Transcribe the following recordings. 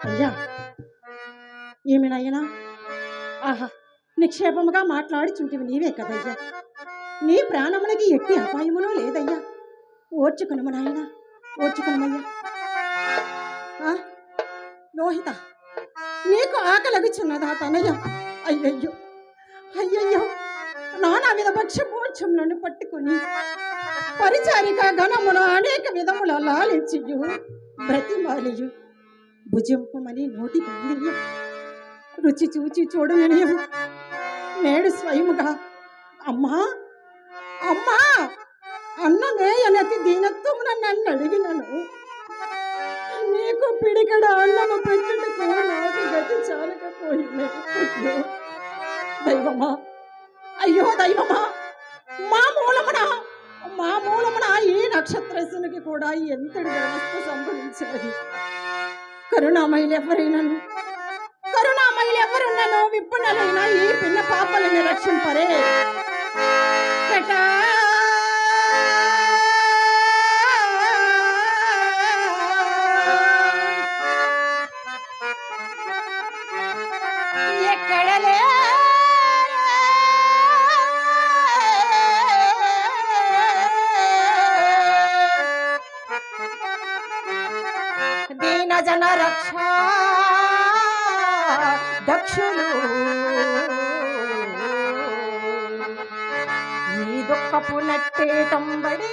అయ్యా! ఏమినయ్యనా? ఆహా! నిక్షేపముగా మాట్లాడుచుంటివి నీవే కదయ్యా! నీ ప్రాణములకి ఎట్టి అపాయమునో లేదయ్యా! ఓర్చుకునము నాయనా! ఓర్చుకునమయ్యా ఆ, లోహిత నీకు ఆకలగుచున్నదా తనయ్య? అయ్యయ్యో! అయ్యయ్యో! నానా విధ పక్షమోక్షములను పట్టుకొని పరిచారిక గణమును అనేక విధముల లాలించియు బ్రతిమాలియు. భుజింపమని నోటికి అందియ్య రుచి చూచి చూడననియవు నేడు స్వయముగా అమ్మా అమ్మా అన్నమే అనతి దీనత్వమున నన్ను అడిగినను. నీకు పిడికడ అన్నము పెట్టుటకు నాకు గతి చాలకపోయింది దైవమా అయ్యో దైవమా మా మూలమున మా మూలమున ఈ నక్షత్రసునికి కూడా ఎంతటి వ్యవస్థ సంభవించినది కరుణామయులు ఎవరైనను? కరుణామయులు ఎవరున్నను? విప్పునలైనా ఈ పిన్న పాపలను రక్షింపరే. కటా దుఃఖపు నట్టే తంబడి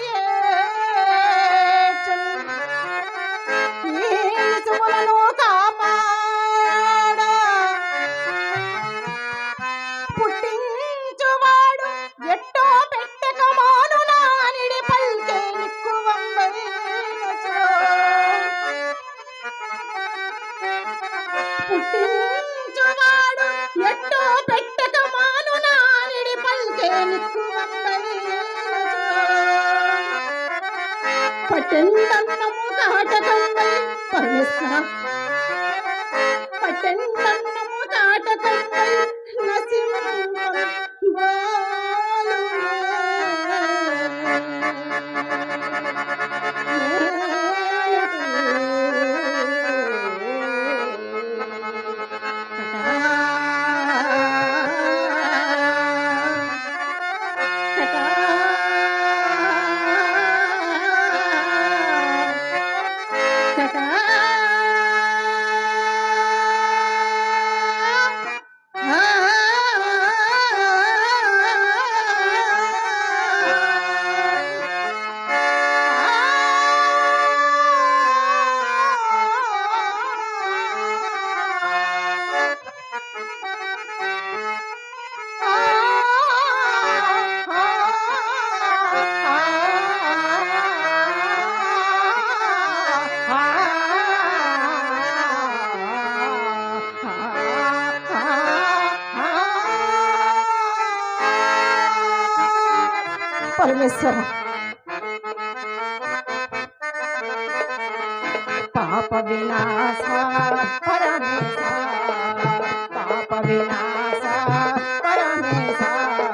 సుములను కాపాడ. పుట్టించువాడు ఎట్టో పెట్టక మాను నానిడి పల్కే నిక్కువంబైనచో. పుట్టించువాడు ఎట్టో పెట్టక పల్కే పట్టెండన్నము కాటకంబై పరమేశ్వర పట్టెండన్నము కాటకంబై परमेश्वर। पाप विनाश पाप विनाश परमेश्वर।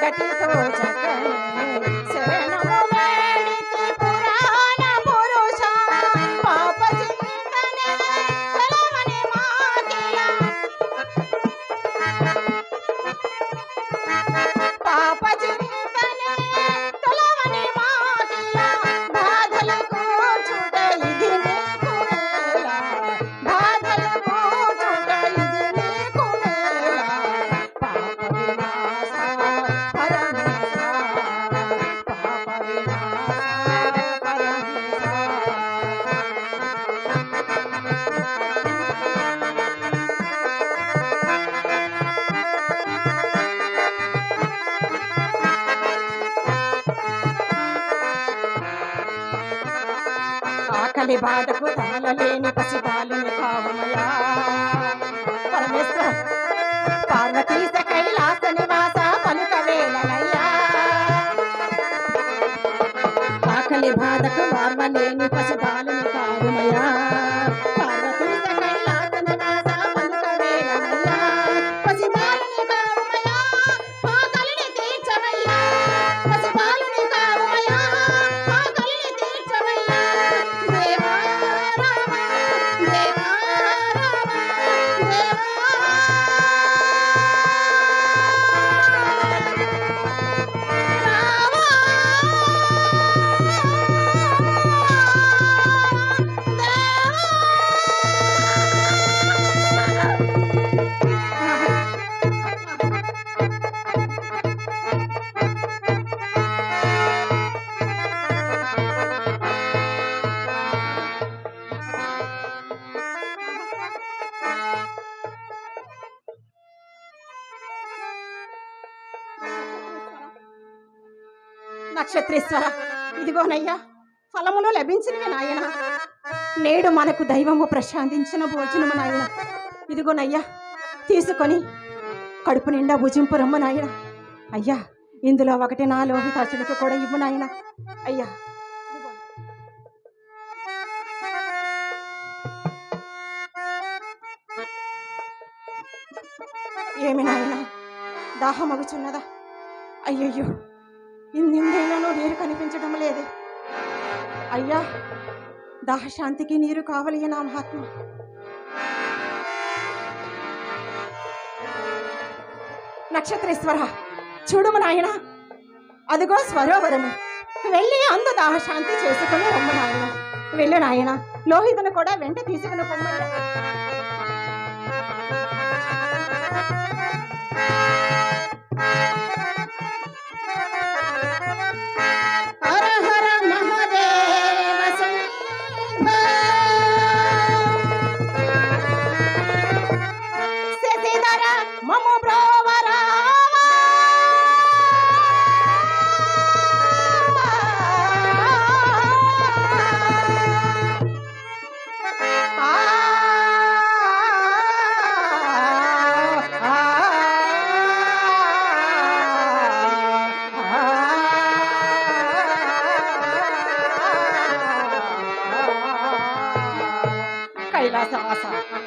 在低头写 ఆకలి బాధకు తాళలేని పసిపాలుని కావమయా పరమేశ్వర పార్వతీశ కైలాస నివాస ఆకలి బాధకు నక్షత్రేశ్వర. ఇదిగోనయ్యా ఫలములు లభించినవి నాయన. నేడు మనకు దైవము ప్రశాంతించిన భోజనము నాయన. ఇదిగోనయ్యా తీసుకొని కడుపు నిండా భుజింపు రమ్ము నాయన. అయ్యా ఇందులో ఒకటి నా లోహితాచుడికి కూడా ఇవ్వు నాయన. అయ్యా ఏమి నాయన దాహమగుచున్నదా? అయ్యయ్యో. ఇన్నిందేళ్ళలో నీరు కనిపించడం లేదే. అయ్యా దాహశాంతికి నీరు కావాలి నా మహాత్మ నక్షత్రేశ్వర చూడుము నాయన. అదిగో స్వరోవరము. వెళ్ళి అందు దాహశాంతి చేసుకుని రమ్ము నాయన. వెళ్ళు నాయన. లోహితను కూడా వెంట తీసుకుని పొమ్మని కైలాసవాస కామగరావా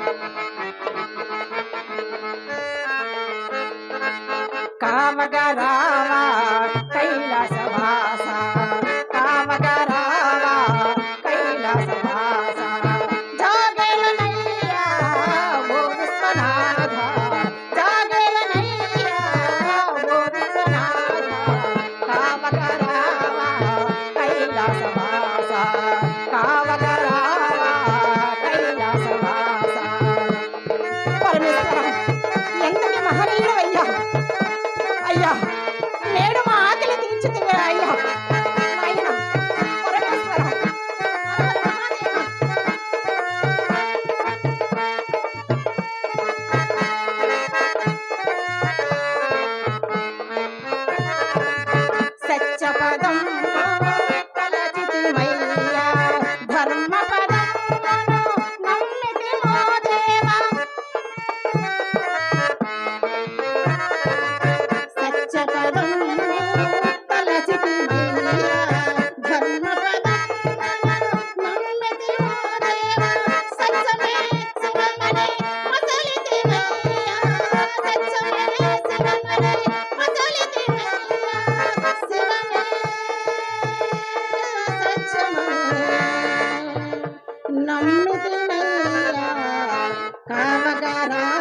da da